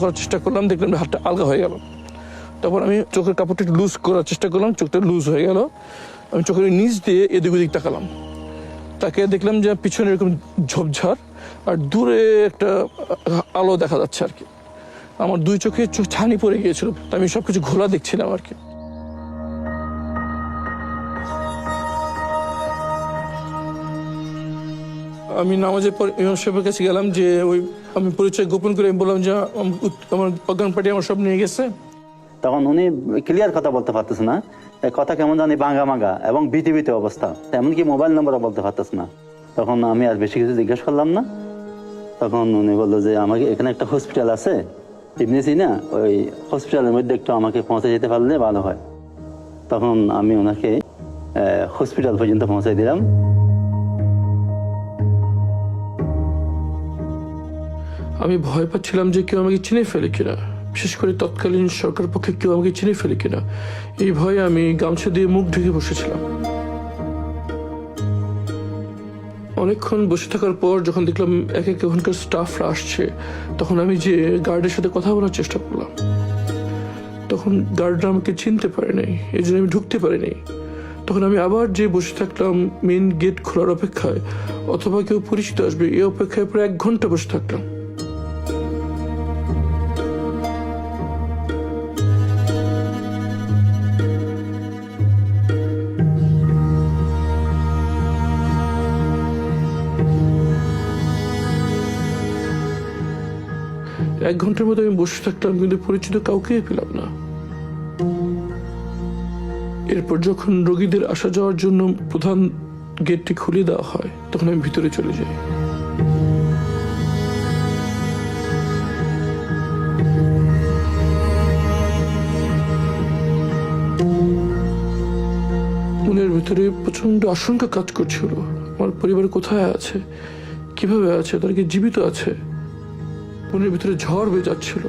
করার চেষ্টা করলাম, দেখলাম হাতটা আলগা হয়ে গেল। তারপর আমি চোখের কাপড়টা লুজ করার চেষ্টা করলাম, চোখটা লুজ হয়ে গেল। আমি চোখের নিচ দিয়ে এদিক ওদিক তাকালাম। তাকে দেখলাম যে পিছনে এরকম ঝোপঝাড় আর দূরে একটা আলো দেখা যাচ্ছে আর কি। আমার দুই চোখে চোখ ছানি পড়ে গিয়েছিল আমি সবকিছু ঘোলা দেখছিলাম আর কি। আমি নামাজের পর ইমাম সাহেবের কাছে গেলাম যে ওই আমি পরিচয় গোপন করে বললাম যে আমার অজ্ঞান পার্টি আমার সব নিয়ে গেছে। তখন উনি ক্লিয়ার কথা বলতে পারতেছে না। কথা কেমন জানি বাঙ্গা মাঙ্গা এবং বিটিভিতে অবস্থা। এমনকি মোবাইল নম্বরও বলতে পারতেছে না। তখন আমি আর বেশি কিছু জিজ্ঞেস করলাম না। তখন উনি বলল যে আমাকে এখানে একটা হসপিটাল আছে। ইবনে সিনা ওই হসপিটালের মধ্যে একটু আমাকে পৌঁছে যেতে পারলে ভালো হয়। তখন আমি ওনাকে হসপিটাল পর্যন্ত পৌঁছে দিলাম। আমি ভয় পাচ্ছিলাম যে কেউ আমাকে চিনে ফেলে কিনা। বিশেষ করে তৎকালীন সরকার পক্ষে কেউ আমাকে চিনে ফেলে কিনা। এই ভয়ে আমি গামছা দিয়ে মুখ ঢেকে বসেছিলাম। অনেকক্ষণ বসে থাকার পর যখন দেখলাম এক এক ওখানকার স্টাফরা আসছে, তখন আমি যে গার্ডের সাথে কথা বলার চেষ্টা করলাম। তখন গার্ডরা আমাকে চিনতে পারে নাই, এই জন্য আমি ঢুকতে পারিনি তখন আমি আবার যে বসে থাকলাম মেন গেট খোলার অপেক্ষায়, অথবা কেউ পরিচিত আসবে, এই অপেক্ষায় প্রায় এক ঘণ্টা বসে থাকলাম এক ঘণ্টার মতো আমি বসে থাকলাম কিন্তু পরিচিত কাউকে পেলাম না। এরপর যখন রোগীদের আসা যাওয়ার জন্য প্রধান গেটটি খুলে দেওয়া হয়, তখন আমি ভিতরে চলে যাই। মনের ভিতরে প্রচণ্ড আশঙ্কা কাজ করছিল। আমার পরিবার কোথায় আছে? কীভাবে আছে? তারা কি জীবিত আছে? মনের ভিতরে ঝড় হয়ে যাচ্ছিল।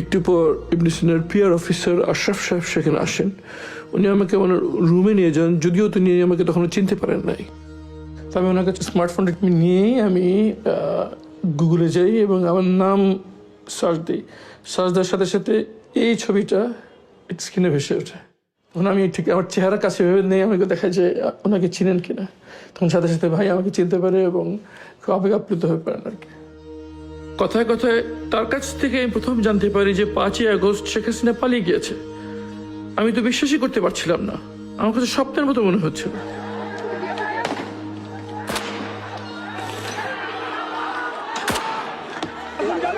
একটু পর ইবনে সিনার পিআর অফিসার আশরাফ সাহেব সেখানে আসেন। উনি আমাকে আমার রুমে নিয়ে যান, যদিও তিনি আমাকে তখন চিনতে পারেন নাই। আমি ওনার কাছে স্মার্টফোনটা নিয়েই আমি গুগলে যাই এবং আমার নাম সার্চ দিই। সার্চ দেওয়ার সাথে সাথে এই ছবিটা স্ক্রিনে ভেসে ওঠে। তখন আমি ঠিক আমার চেহারা কাছে ভেবে নেই, আমাকে দেখায় যে ওনাকে চিনেন কিনা। তখন সাথে সাথে ভাই আমাকে চিনতে পারে এবং খুব আবেগ আপ্লুত হয়ে পারেন আর কি। কথায় কথায় তার কাছ থেকে আমি প্রথম জানতে পারি যে পাঁচই আগস্ট শেখ হাসিনা পালিয়ে গিয়েছে। আমি তো বিশ্বাসই করতে পারছিলাম না। আমার কাছে স্বপ্নের মতো মনে হচ্ছিল। না